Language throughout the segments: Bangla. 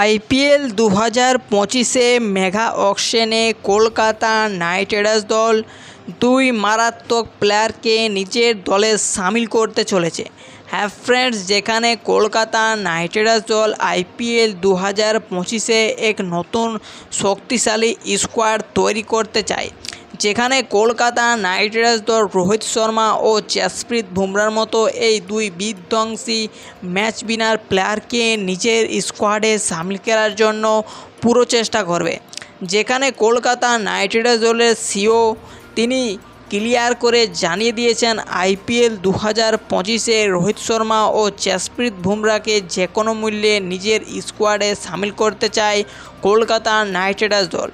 আইপিএল দু হাজার পঁচিশে মেঘা অকশনে কলকাতা নাইট রাইডার্স দল দুই মারাত্মক প্লেয়ারকে নিজের দলে সামিল করতে চলেছে। হ্যাঁ ফ্রেন্ডস, যেখানে কলকাতা নাইট রাইডার্স দল আইপিএল দু হাজার পঁচিশে এক নতুন শক্তিশালী স্কোয়াড তৈরি করতে চায়। যেখানে কলকাতা নাইট রাইডার্স দল রোহিত শর্মা ও জাসপ্রীত বুমরার মতো এই দুই বিধ্বংসী ম্যাচ বিনার প্লেয়ারকে নিজের স্কোয়াডে সামিল করার জন্য পুরো চেষ্টা করবে। যেখানে কলকাতা নাইট রাইডার্স দলের সিও তিনি ক্লিয়ার করে জানিয়ে দিয়েছেন, আইপিএল দু হাজার পঁচিশে রোহিত শর্মা ও জাসপ্রীত বুমরাকে যে কোনো মূল্যে নিজের স্কোয়াডে সামিল করতে চায় কলকাতা নাইট রাইডার্স দল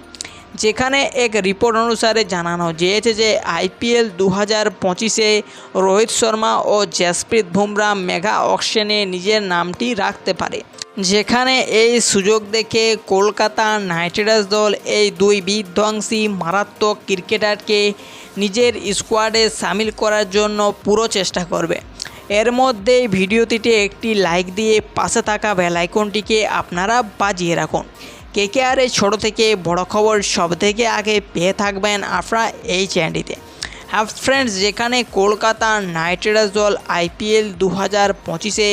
যেখানে এক রিপোর্ট অনুসারে জানানো গিয়েছে যে আইপিএল দু হাজার পঁচিশে রোহিত শর্মা ও জাসপ্রীত বুমরা মেগা অকশনে নিজের নামটি রাখতে পারে। যেখানে এই সুযোগ দেখে কলকাতা নাইট রাইডার্স দল এই দুই বিধ্বংসী মারাত্মক ক্রিকেটারকে নিজের স্কোয়াডে সামিল করার জন্য পুরো চেষ্টা করবে। এর মধ্যে ভিডিওটিতে একটি লাইক দিয়ে পাশে থাকা বেলাইকনটিকে আপনারা বাজিয়ে রাখুন। কে কে আর এই ছোটো থেকে বড় খবর সব থেকে আগে পেয়ে থাকবেন আপনারা এই চ্যানেলটিতে। হ্যাঁ ফ্রেন্ডস যেখানে কলকাতা নাইট রাইডার্স দল আইপিএল দু হাজার পঁচিশে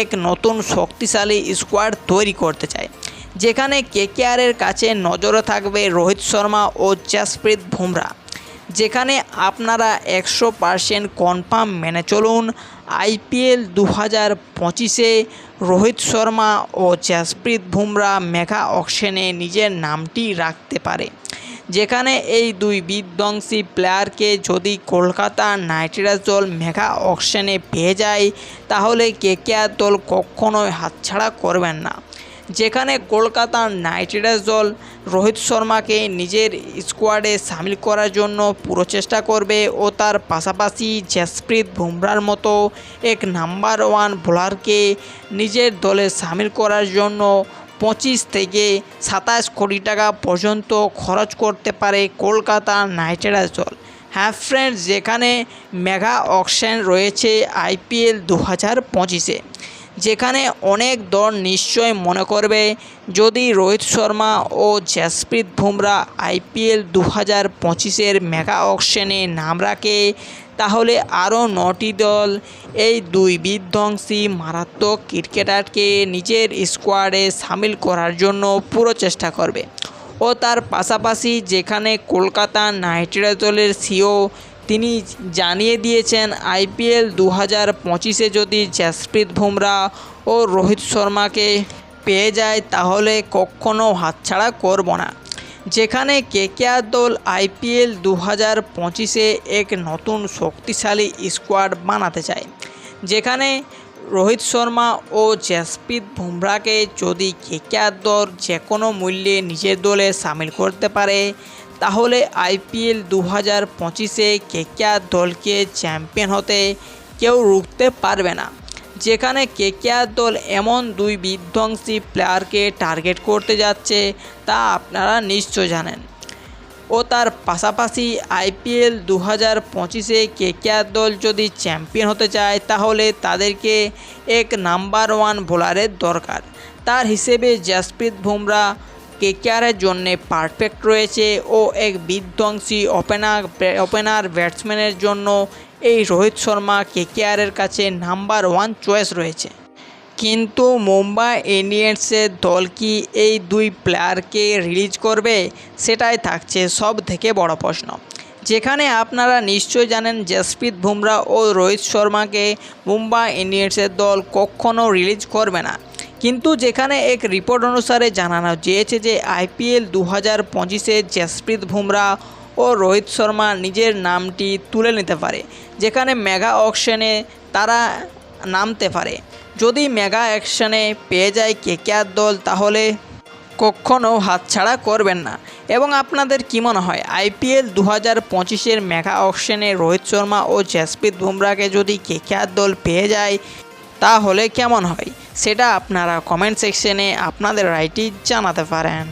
এক নতুন শক্তিশালী স্কোয়াড তৈরি করতে চায়। যেখানে কেকেআরের কাছে নজরে থাকবে রোহিত শর্মা ও জাসপ্রীত বুমরা। যেখানে আপনারা একশো পারসেন্ট কনফার্ম মেনে চলুন। আইপিএল দু হাজার পঁচিশে রোহিত শর্মা ও জাসপ্রীত বুমরা মেগা অকশনে নিজের নামটি রাখতে পারে। যেখানে এই দুই বিধ্বংসী প্লেয়ারকে যদি কলকাতা নাইট রাইডার্স দল মেগা অকশনে পেয়ে যায়, তাহলে কেকেআর দল কখনোই হাতছাড়া করবেন না। যেখানে কলকাতা নাইট রাইডার্স দল রোহিত শর্মাকে নিজের স্কোয়াডে সামিল করার জন্য পুরো চেষ্টা করবে ও তার পাশাপাশি জাসপ্রীত বুমরার মতো এক নাম্বার ওয়ান বোলারকে নিজের দলে সামিল করার জন্য পঁচিশ থেকে সাতাশ কোটি টাকা পর্যন্ত খরচ করতে পারে কলকাতা নাইট রাইডার্স দল। হ্যাঁ ফ্রেন্ডস যেখানে মেগা অকশন রয়েছে আইপিএল দু হাজার পঁচিশে। যেখানে অনেক দল নিশ্চয় মনে করবে, যদি রোহিত শর্মা ও জাসপ্রীত বুমরা আইপিএল দু হাজার পঁচিশের মেগা অকশনে নাম রাখে, তাহলে আরও নটি দল এই দুই বিধ্বংসী মারাত্মক ক্রিকেটারকে নিজের স্কোয়াডে সামিল করার জন্য পুরো চেষ্টা করবে। ও তার পাশাপাশি যেখানে কলকাতা নাইট রাইডার্স দলের সিও তিনি জানিয়ে দিয়েছেন, আইপিএল দু হাজার পঁচিশে যদি জাসপ্রীত বুমরা ও রোহিত শর্মাকে পেয়ে যায়, তাহলে কখনও হাতছাড়া করব না। যেখানে কেকেআর দল আইপিএল দু হাজার পঁচিশে এক নতুন শক্তিশালী স্কোয়াড বানাতে চায়। যেখানে রোহিত শর্মা ও জাসপ্রীত বুমরাকে যদি কেকেআর দল যে কোনো মূল্যে নিজের দলে সামিল করতে পারে তাহলে আইপিএল দু হাজার পঁচিশে কেকেআর দলকে চ্যাম্পিয়ন হতে কেউ রুখতে পারবে না। যেখানে কেকেআর দল এমন দুই বিধ্বংসী প্লেয়ারকে টার্গেট করতে যাচ্ছে, তা আপনারা নিশ্চয় জানেন। ও তার পাশাপাশি আইপিএল দু হাজার পঁচিশে কেকেআর দল যদি চ্যাম্পিয়ন হতে চায়, তাহলে তাদেরকে এক নাম্বার ওয়ান বোলারের দরকার। তার হিসেবে জাসপ্রীত বুমরা কেকেআরের জন্যে পারফেক্ট রয়েছে ও এক বিধ্বংসী ওপেনার ওপেনার ব্যাটসম্যানের জন্য এই রোহিত শর্মা কেকেআরের কাছে নাম্বার ওয়ান চয়েস রয়েছে। কিন্তু মুম্বাই ইন্ডিয়ান্সের দল কি এই দুই প্লেয়ারকে রিলিজ করবে সেটাই থাকছে সব থেকে বড় প্রশ্ন। যেখানে আপনারা নিশ্চয় জানেন জসপ্রীত বুমরা ও রোহিত শর্মাকে মুম্বাই ইন্ডিয়ান্সের দল কখনও রিলিজ করবে না। কিন্তু যেখানে এক রিপোর্ট অনুসারে জানানো গিয়েছে যে আইপিএল দু হাজার পঁচিশে জসপ্রীত বুমরা ও রোহিত শর্মা নিজের নামটি তুলে নিতে পারে, যেখানে মেগা অকশনে তারা নামতে পারে। যদি মেগা অ্যাকশনে পেয়ে যায় কেকেআর দল, তাহলে কখনও হাতছাড়া করবেন না। এবং আপনাদের কী মনে হয়, আইপিএল দু হাজার পঁচিশের মেগা অকশনে রোহিত শর্মা ও জাসপ্রীত বুমরাকে যদি কেকেআর দল পেয়ে যায় তাহলে কেমন হয়? সেটা আপনারা কমেন্ট সেকশনে আপনাদের রায়টি জানাতে পারেন।